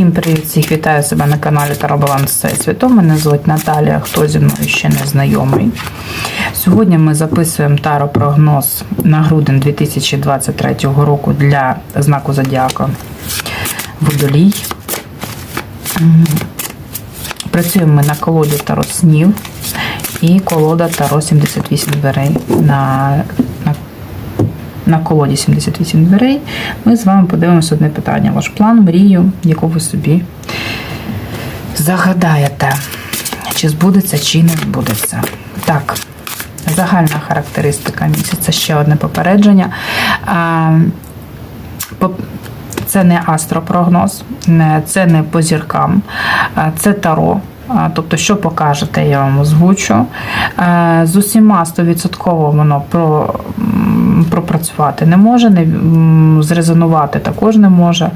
Всім привіт, всіх вітаю себе на каналі Таро Таробаланс Всесвіту. Мене звуть Наталія, хто зі мною ще не знайомий. Сьогодні ми записуємо таро-прогноз на грудень 2023 року для знаку Зодіака Водолій. Працюємо ми на колоді Таро снів і колода Таро 78 дверей на, на колоді 78 дверей, ми з вами подивимося одне питання. Ваш план, мрію, яку ви собі загадаєте. Чи збудеться, чи не збудеться. Так, загальна характеристика місяця, ще одне попередження. Це не астропрогноз, це не по зіркам, це таро. Тобто, що покажете, я вам озвучу. Е, З усіма 100% воно про, пропрацювати не може, не, зрезонувати також не може.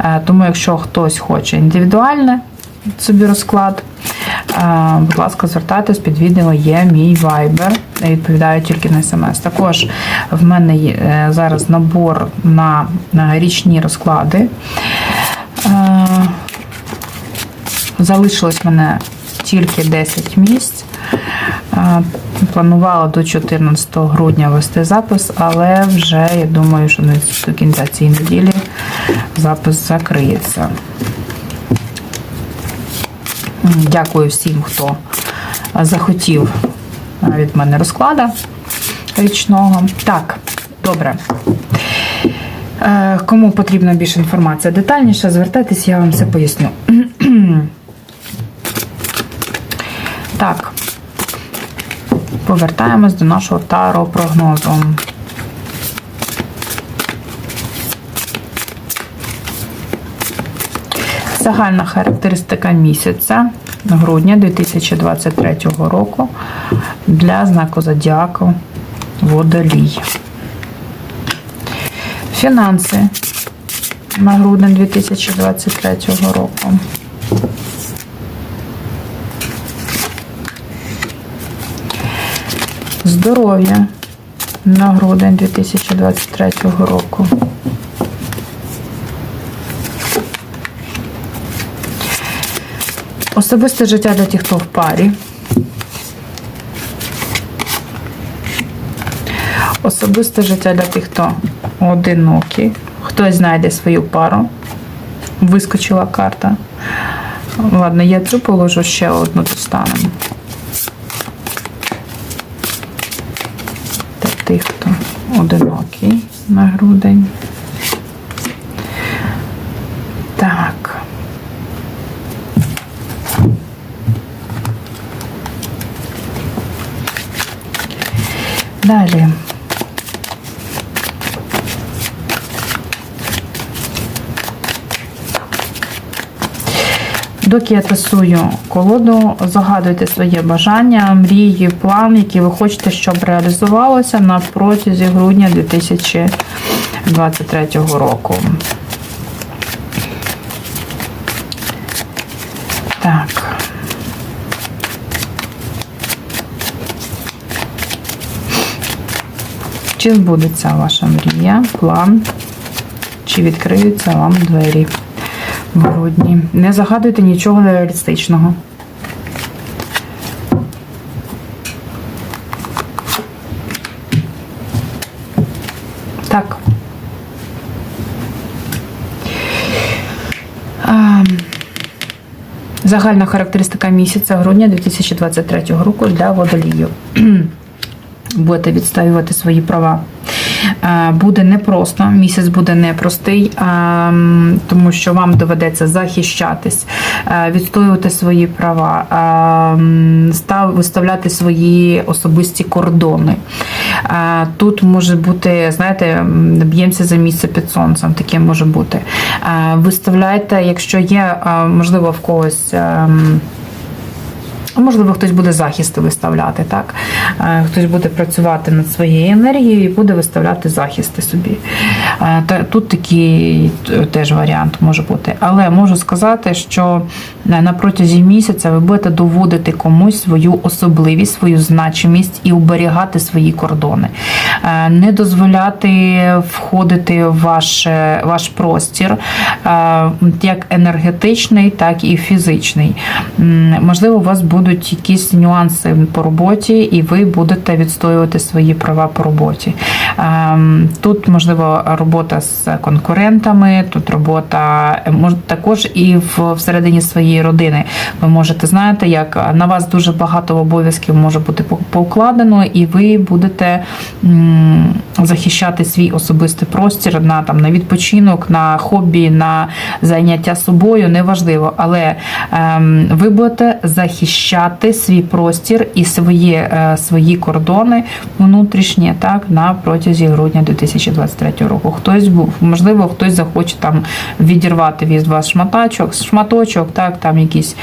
Е, Тому, якщо хтось хоче індивідуальне собі розклад, е, будь ласка, звертайтесь під відео є мій вайбер. Я відповідаю тільки на смс. Також в мене є зараз набор на, на річні розклади. Залишилось мене тільки 10 місць. Е, Планувала до 14 грудня вести запис, але вже я думаю, що до кінця цієї неділі запис закриється. Дякую всім, хто захотів від мене розклада річного. Так, добре. Е, Кому потрібна більше інформація детальніше, звертайтесь, я вам все поясню. Так, повертаємось до нашого таро прогнозу. Загальна характеристика місяця грудня 2023 року для знаку Зодіаку Водолій. Фінанси на грудень 2023 року. Здоров'я на грудень 2023 року. Особисте життя для тих, хто в парі. Особисте життя для тих, хто одинокий. Хтось знайде свою пару. Вискочила карта. Ладно, я цю положу ще одну достанемо. Тих, хто одинокий на грудень. Так. Далі. Доки я тасую колоду, загадуйте своє бажання, мрії, план, який ви хочете, щоб реалізувалося на протязі грудня 2023 року. Так. Чи збудеться ваша мрія, план, чи відкриються вам двері в грудні? Не загадуйте нічого нереалістичного. Так. Загальна характеристика місяця грудня 2023 року для водолію. Будете відстоювати свої права. Е, Буде непросто, місяць буде непростий, е, тому що вам доведеться захищатись, е, відстоювати свої права, став- виставляти свої особисті кордони. Тут може бути, знаєте, б'ємося за місце під сонцем, таке може бути. Виставляйте, якщо є, можливо, в когось. Е, Можливо, хтось буде захисти виставляти, так? Е, Хтось буде працювати над своєю енергією і буде виставляти захисти собі. Е, Тут такий теж варіант може бути. Але можу сказати, що е, на протязі місяця ви будете доводити комусь свою особливість, свою значимість і оберігати свої кордони. Е, Не дозволяти входити в ваш, е, ваш простір, е, як енергетичний, так і фізичний. Можливо, у вас будуть якісь нюанси по роботі, і ви будете відстоювати свої права по роботі. Ем, Тут, можливо, робота з конкурентами, тут робота е, також і всередині своєї родини. Ви можете знаєте, як на вас дуже багато обов'язків може бути по- покладено, і ви будете захищати свій особистий простір на там на відпочинок, на хобі, на заняття собою, неважливо. Але ем, ви будете захищати свій простір і свої, е, свої кордони внутрішні так на протязі грудня 2023 року. Хтось був, можливо, хтось захоче там відірвати від вас шматочок, шматочок, так там якісь.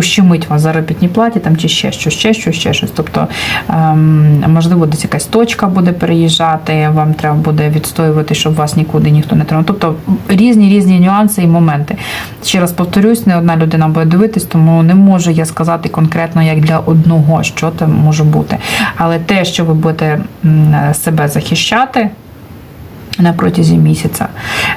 Ущемить вас заробітній платі, там чи ще щось, ще щось, ще щось. Тобто, ем, можливо, десь якась точка буде переїжджати, вам треба буде відстоювати, щоб вас нікуди ніхто не тримав. Тобто різні різні нюанси і моменти. Ще раз повторюсь, не одна людина буде дивитись, тому не можу я сказати конкретно як для одного, що там може бути. Але те, що ви будете себе захищати на протязі місяця.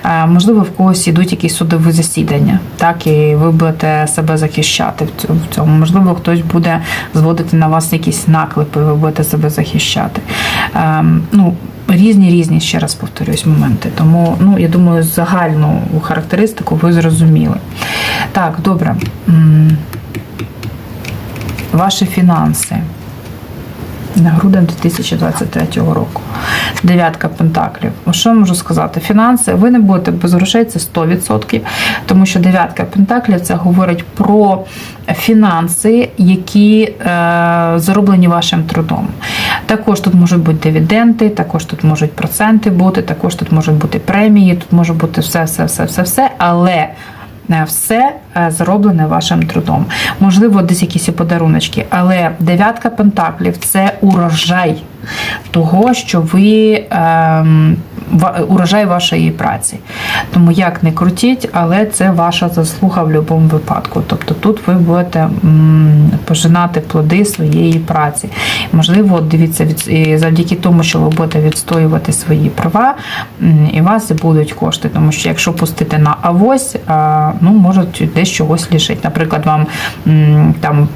Е, Можливо, в когось ідуть якісь судові засідання, так і ви будете себе захищати в цьому- Можливо, хтось буде зводити на вас якісь наклепи, ви будете себе захищати. Ем, Ну, різні різні, ще раз повторюсь, моменти. Тому ну, я думаю, загальну характеристику ви зрозуміли. Так, добре. Ваші фінанси на грудень 2023 року. Дев'ятка пентаклів. Ну, Що можу сказати? Фінанси, ви не будете без грошей, це 100%, тому що дев'ятка пентаклів це говорить про фінанси, які е, зароблені вашим трудом. Також тут можуть бути дивіденди, також тут можуть проценти бути, також тут можуть бути премії, тут може бути все, все, все, все, все, але все е, зроблене вашим трудом. Можливо, десь якісь подаруночки, але дев'ятка пентаклів це урожай того, що ви ва- урожай вашої праці. Тому як не крутіть, але це ваша заслуга в будь-якому випадку. Тобто тут ви будете пожинати плоди своєї праці. Можливо, дивіться, завдяки тому, що ви будете відстоювати свої права, і у вас будуть кошти. Тому що якщо пустити на авось, ну можуть десь чогось лишити. Наприклад, вам там.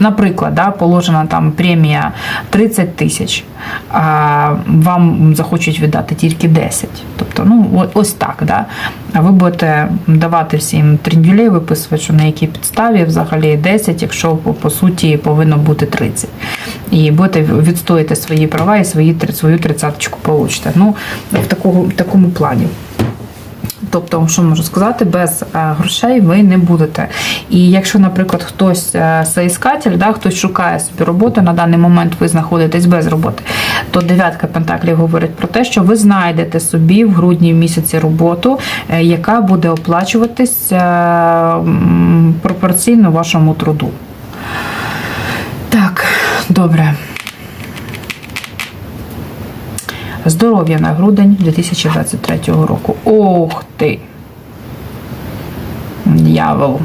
Наприклад, да, положена там премія 30 тисяч, а вам захочуть віддати тільки 10. Тобто, ну ось так. Да. А ви будете давати всім трендюлей, виписувати, що на якій підставі взагалі 10, якщо по, суті повинно бути 30. І будете відстоїти свої права і свої, свою тридцяточку получите. Ну, в такому, в такому плані. Тобто, що можу сказати, без е, грошей ви не будете. І якщо, наприклад, хтось е, соіскатель, да, хтось шукає собі роботу, на даний момент ви знаходитесь без роботи, то дев'ятка пентаклів говорить про те, що ви знайдете собі в грудні місяці роботу, е, яка буде оплачуватись пропорційно вашому труду. Так, добре. Здоров'я на грудень 2023 року. Ох ти! Дьявол.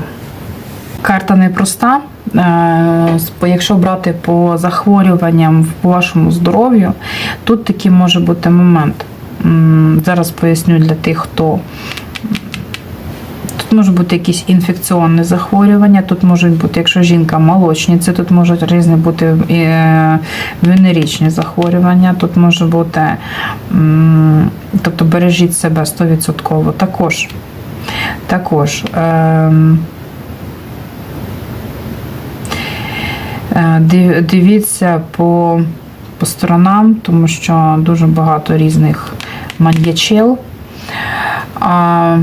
Карта непроста. Е, Якщо брати по захворюванням по вашому здоров'ю, тут такий може бути момент. Зараз поясню для тих, хто можуть бути якісь інфекційні захворювання, тут можуть бути, якщо жінка молочниця, тут можуть різні бути е, венеричні захворювання, тут може бути, тобто бережіть себе 100%. Також, також ем, е, дивіться по, по сторонам, тому що дуже багато різних маньячел. А,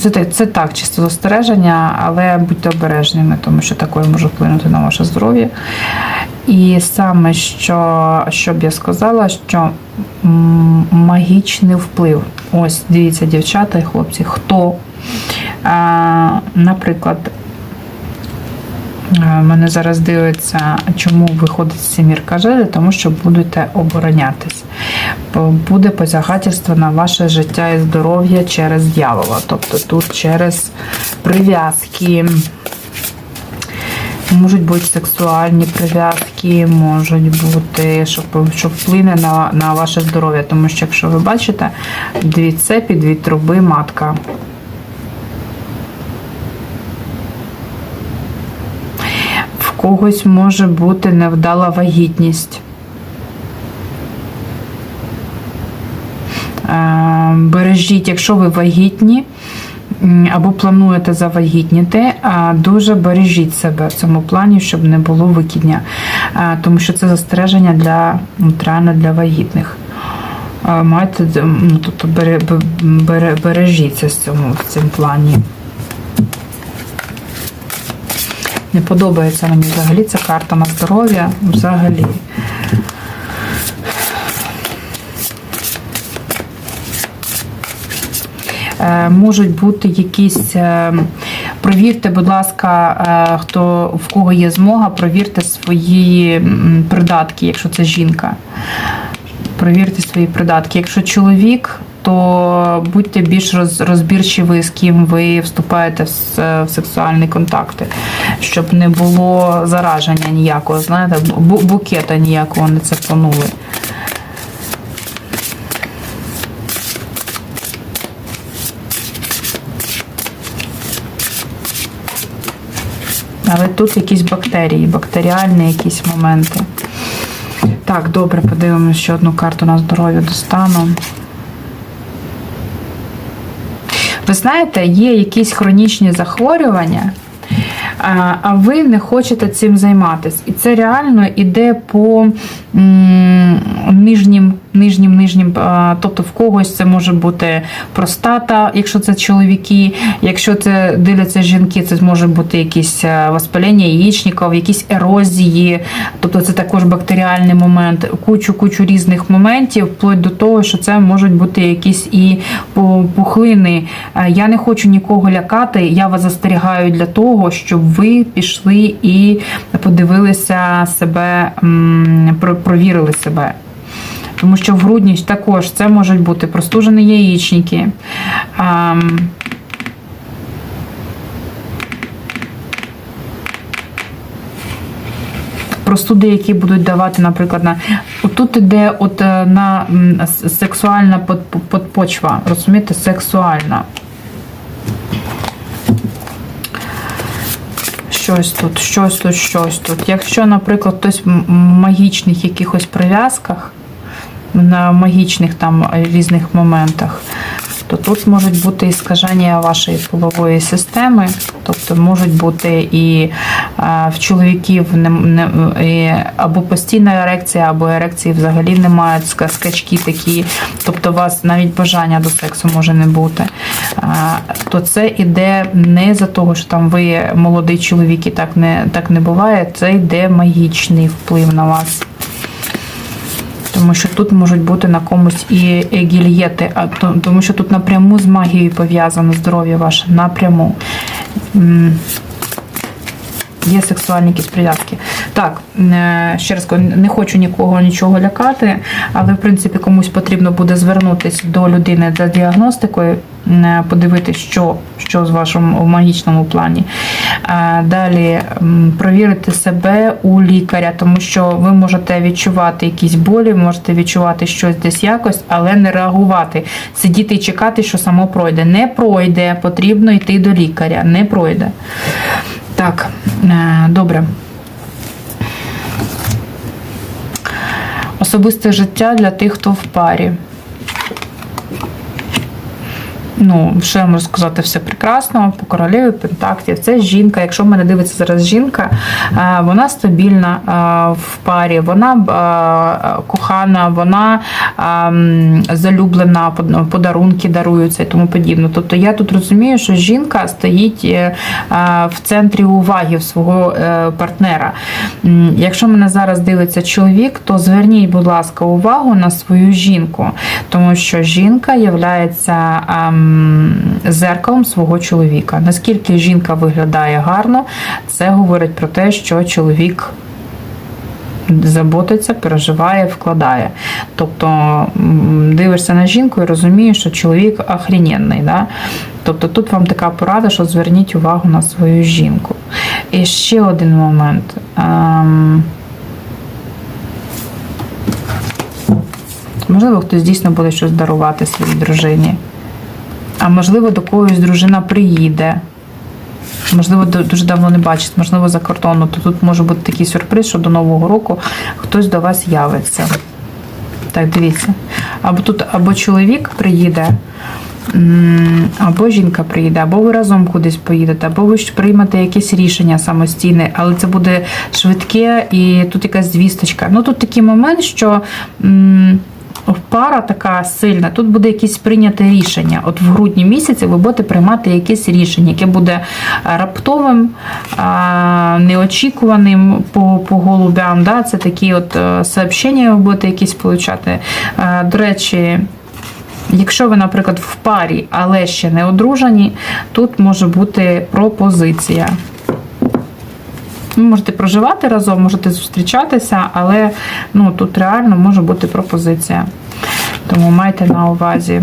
Це, це так, чисто застереження, але будьте обережними, тому що такою може вплинути на ваше здоров'я. І саме що, що б я сказала, що магічний вплив. Ось дивіться, дівчата і хлопці, хто Наприклад, мене зараз дивиться, чому виходить сімірка жезлі, тому що будете оборонятись. Буде посягательство на ваше життя і здоров'я через дьявола. Тобто тут через прив'язки. Можуть бути сексуальні прив'язки, можуть бути, що, що вплине на, на ваше здоров'я. Тому що, якщо ви бачите, дві цепі, дві труби, матка. В когось може бути невдала вагітність. Е, Бережіть, якщо ви вагітні або плануєте завагітніти, дуже бережіть себе в цьому плані, щоб не було викидня, Е, тому що це застереження для реально для вагітних. Е, Маєте ну, тобто бере, бе- бере, бережіться з цьому в цьому плані. Не подобається мені взагалі ця карта на здоров'я. Взагалі. Е, Можуть бути якісь. е, Провірте, будь ласка, е, хто в кого є змога, провірте свої придатки, якщо це жінка. Провірте свої придатки. Якщо чоловік, то будьте більш роз- розбірчиві, з ким ви вступаєте в, сексуальні контакти, щоб не було зараження ніякого, знаєте, букета ніякого не це планули. Але тут якісь бактерії, бактеріальні якісь моменти. Так, добре, подивимося ще одну карту на здоров'я достану. Ви знаєте, є якісь хронічні захворювання, а ви не хочете цим займатися. І це реально іде по нижнім, нижнім, нижнім, тобто в когось це може бути простата, якщо це чоловіки, якщо це дивляться жінки, це може бути якісь е, воспалення яєчників, якісь ерозії, тобто це також бактеріальний момент, кучу кучу різних моментів, вплоть до того, що це можуть бути якісь і пу- пухлини. Е, Я не хочу нікого лякати. Я вас застерігаю для того, щоб ви пішли і подивилися себе, про- провірили себе. Тому що в грудні також це можуть бути простужені яєчники. Простуди, які будуть давати, наприклад, на тут іде от е, на сексуальна подпочва, розумієте, сексуальна. Щось тут, щось тут, щось тут. Якщо, наприклад, хтось в магічних якихось прив'язках, на магічних там різних моментах, то тут можуть бути і скаження вашої полової системи, тобто можуть бути і а, в чоловіків або постійна ерекція, або ерекції взагалі немає, скачки такі, тобто у вас навіть бажання до сексу може не бути. А, то це іде не за того, що там ви молодий чоловік і так не, так не буває, це йде магічний вплив на вас. Тому що тут можуть бути на комусь і гільєти, а тому що тут напряму з магією пов'язано здоров'я ваше напряму. Є сексуальні якісь прив'язки. Так, е, ще раз не хочу нікого нічого лякати, але в принципі комусь потрібно буде звернутися до людини за діагностикою, е, подивитися, що, що з вашому в магічному плані. Е, Далі провірити себе у лікаря, тому що ви можете відчувати якісь болі, можете відчувати щось десь якось, але не реагувати. Сидіти і чекати, що само пройде. Не пройде, потрібно йти до лікаря, не пройде. Так, е, добре. Особисте життя для тих, хто в парі. Ну, що я можу сказати, все прекрасно, по королеві пентаклів. Це жінка. Якщо в мене дивиться зараз жінка, е, вона стабільна е, в парі, вона е, кохана, вона ем, залюблена, подарунки даруються і тому подібне. Тобто я тут розумію, що жінка стоїть в центрі уваги свого партнера. Якщо мене зараз дивиться чоловік, то зверніть, будь ласка, увагу на свою жінку, тому що жінка є ем, зеркалом свого чоловіка. Наскільки жінка виглядає гарно, це говорить про те, що чоловік заботиться, переживає, вкладає. Тобто дивишся на жінку і розумієш, що чоловік охрененний. Да? Тобто тут вам така порада, що зверніть увагу на свою жінку. І ще один момент. Ем, Можливо, хтось дійсно буде щось дарувати своїй дружині. А можливо, до когось дружина приїде. Можливо, дуже давно не бачить, можливо, за кордону. То тут може бути такий сюрприз, що до Нового року хтось до вас явиться. Так, дивіться. Або тут або чоловік приїде, або жінка приїде, або ви разом кудись поїдете, або ви приймете якесь рішення самостійне, але це буде швидке і тут якась звісточка. Ну тут такий момент, що. м, Пара така сильна, тут буде якесь прийняте рішення. От в грудні місяці ви будете приймати якесь рішення, яке буде е, раптовим, неочікуваним по, по голубям. Да? Це такі от е, сообщення ви будете якісь получати. Е, До речі, Якщо ви, наприклад, в парі, але ще не одружені, тут може бути пропозиція. Ви можете проживати разом, можете зустрічатися, але ну, тут реально може бути пропозиція. Тому майте на увазі.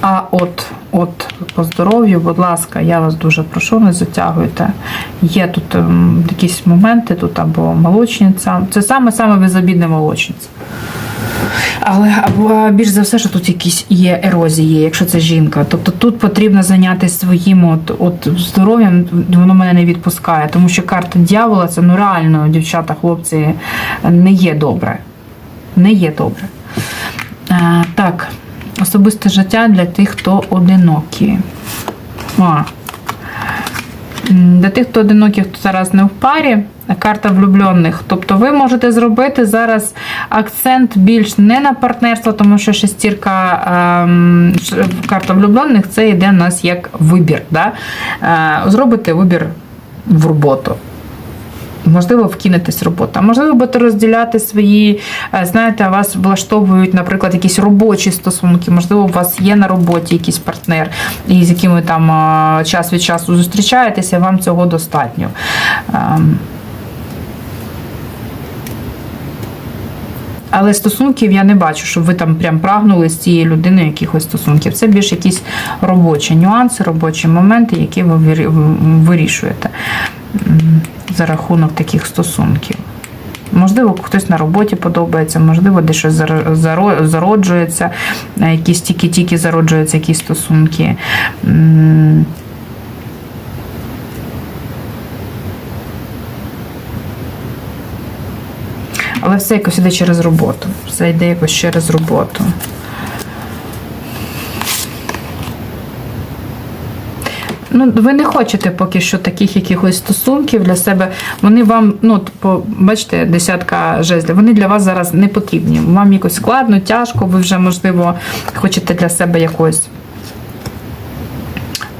А от, от по здоров'ю, будь ласка, я вас дуже прошу, не затягуйте. Є тут ем, якісь моменти, тут або молочниця. Це саме-саме безобідна молочниця. Але або більш за все, що тут якісь є ерозії, якщо це жінка. Тобто тут потрібно зайнятися своїм от, от здоров'ям, воно мене не відпускає, тому що карта дьявола це ну реально, дівчата, хлопці, не є добре. Не є добре. А, так, особисте життя для тих, хто одинокі. А. Для тих, хто одинокий, хто зараз не в парі, карта влюблених. Тобто ви можете зробити зараз акцент більш не на партнерство, тому що шестірка ем, карта влюблених це йде в нас як вибір. Да? Е, зробите вибір в роботу. Можливо, вкинетесь робота. Можливо, будете розділяти свої, е, знаєте, вас влаштовують, наприклад, якісь робочі стосунки. Можливо, у вас є на роботі якийсь партнер, і з яким ви там е, час від часу зустрічаєтеся, вам цього достатньо. Ем, Але стосунків я не бачу, щоб ви там прям прагнули з цією людиною якихось стосунків. Це більш якісь робочі нюанси, робочі моменти, які ви вирішуєте за рахунок таких стосунків. Можливо, хтось на роботі подобається, можливо, де щось заро- заро- зароджується, е, якісь тільки-тільки зароджуються якісь стосунки. Але все якось іде через роботу. Все йде якось через роботу. Ну, ви не хочете поки що таких якихось стосунків для себе. Вони вам, ну, по бачите, десятка жезлів, вони для вас зараз не потрібні. Вам якось складно, тяжко, ви вже, можливо, хочете для себе якось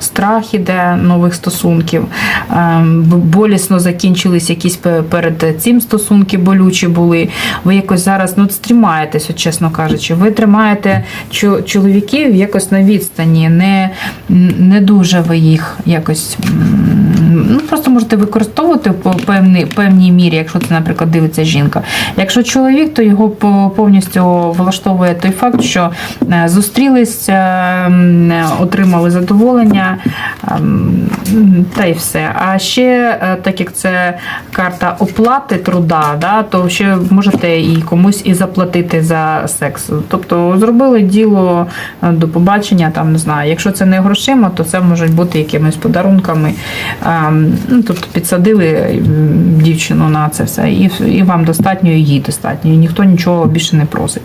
страх іде нових стосунків. Ем, Болісно закінчились якісь перед цим стосунки болючі були. Ви якось зараз ну, стрімаєтесь, от, чесно кажучи. Ви тримаєте чоловіків якось на відстані, не, не дуже ви їх якось. Ну, просто можете використовувати по певній, певній мірі, якщо це, наприклад, дивиться жінка. Якщо чоловік, то його по- повністю влаштовує той факт, що е, зустрілись, е, отримали задоволення, ем, та й все. А ще, е, так як це карта оплати труда, да, то ще можете і комусь і заплатити за секс. Тобто зробили діло е, до побачення, там не знаю. Якщо це не грошима, то це можуть бути якимись подарунками. Ем, Ну, тобто підсадили дівчину на це все, і, і вам достатньо, і їй достатньо, і ніхто нічого більше не просить.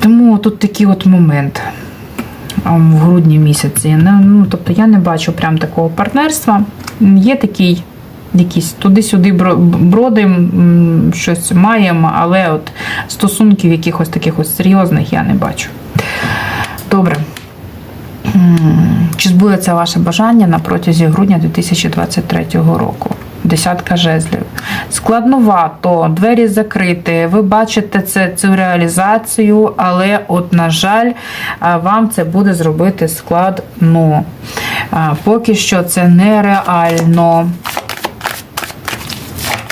Тому тут такий от момент в грудні місяці. Ну, ну, тобто я не бачу прям такого партнерства. Є такий. Якісь туди-сюди бродим, щось маємо, але от стосунків якихось таких ось серйозних я не бачу. Добре. Чи збудеться ваше бажання на протязі грудня 2023 року? Десятка жезлів. Складновато, двері закриті. Ви бачите це, цю реалізацію, але, от, на жаль, вам це буде зробити складно. Поки що це нереально.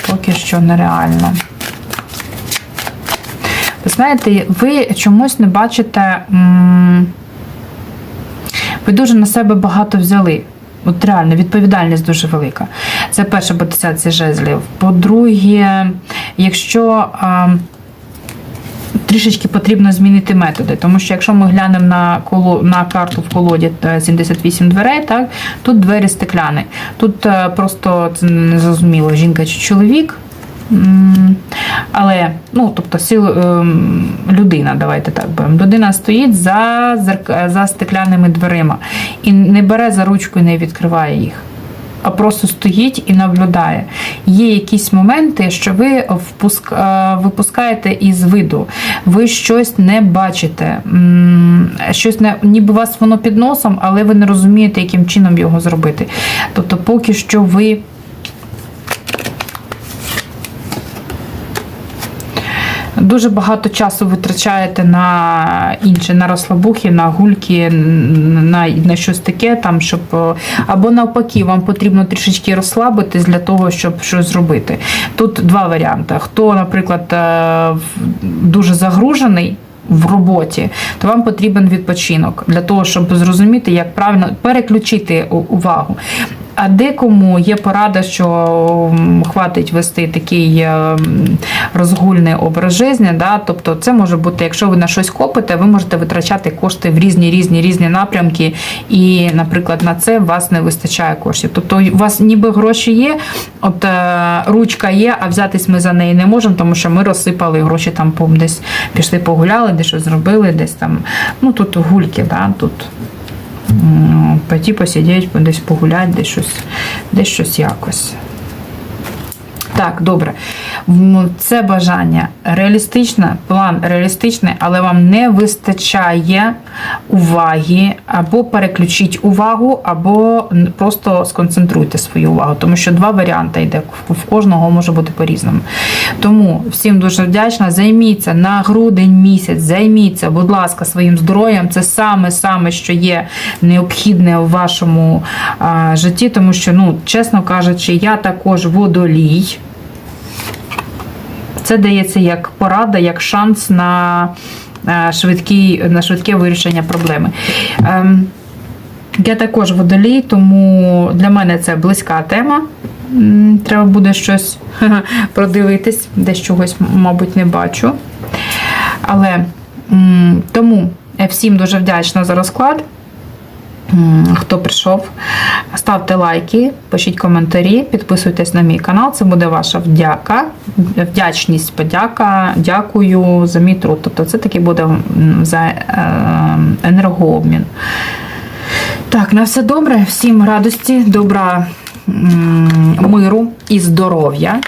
Поки що нереально. Ви знаєте, ви чомусь не бачите. Ви дуже на себе багато взяли. От реально, відповідальність дуже велика. Це перше по десятці жезлів. По-друге, якщо а, трішечки потрібно змінити методи, тому що якщо ми глянемо на коло, на карту в колоді е, 78 дверей, так, тут двері стекляні. Тут е, просто це не зрозуміло, жінка чи чоловік. Але, ну, тобто, сил, ем, людина, давайте так будемо. Людина стоїть за, за стеклянними дверима і не бере за ручку і не відкриває їх. А просто стоїть і наблюдає. Є якісь моменти, що ви впуск... е, випускаєте із виду, ви щось не бачите, щось не ніби у вас воно під носом, але ви не розумієте, яким чином його зробити. Тобто, поки що ви Дуже багато часу витрачаєте на інше, на розслабухи, на гульки, на, на щось таке, там, щоб е, або навпаки, вам потрібно трішечки розслабитись для того, щоб щось зробити. Тут два варіанти. Хто, наприклад, е, дуже загружений. В роботі, то вам потрібен відпочинок для того, щоб зрозуміти, як правильно переключити увагу. А декому є порада, що хватить вести такий е, розгульний образ життя. Да? Тобто, це може бути, якщо ви на щось копите, ви можете витрачати кошти в різні різні різні напрямки, і, наприклад, на це вас не вистачає коштів. Тобто, у вас ніби гроші є, от е, ручка є, а взятись ми за неї не можемо, тому що ми розсипали гроші там десь пішли погуляли, десь щось зробили, десь там. Ну тут гульки, да, тут м, пойти посидіти, десь погуляти, десь щось, десь щось якось. Так, добре. Це бажання реалістичне, план реалістичний, але вам не вистачає уваги, або переключіть увагу, або просто сконцентруйте свою увагу, тому що два варіанти йде. В- В кожного може бути по-різному. Тому всім дуже вдячна. Займіться на грудень місяць, займіться, будь ласка, своїм здоров'ям. Це саме-саме, що є необхідне у вашому а, житті, тому що, ну, чесно кажучи, я також водолій. Це дається як порада, як шанс на, е, швидкий, на швидке вирішення проблеми. Ем, Я також водолій, тому для мене це близька тема. Треба буде щось продивитись, десь чогось, мабуть, не бачу. Але тому я всім дуже вдячна за розклад. Хто прийшов, ставте лайки, пишіть коментарі, підписуйтесь на мій канал. Це буде ваша вдяка, вдячність, подяка. Дякую за мій труд. Тобто це таки буде за е, енергообмін. Так, на все добре, всім радості, добра, миру і здоров'я.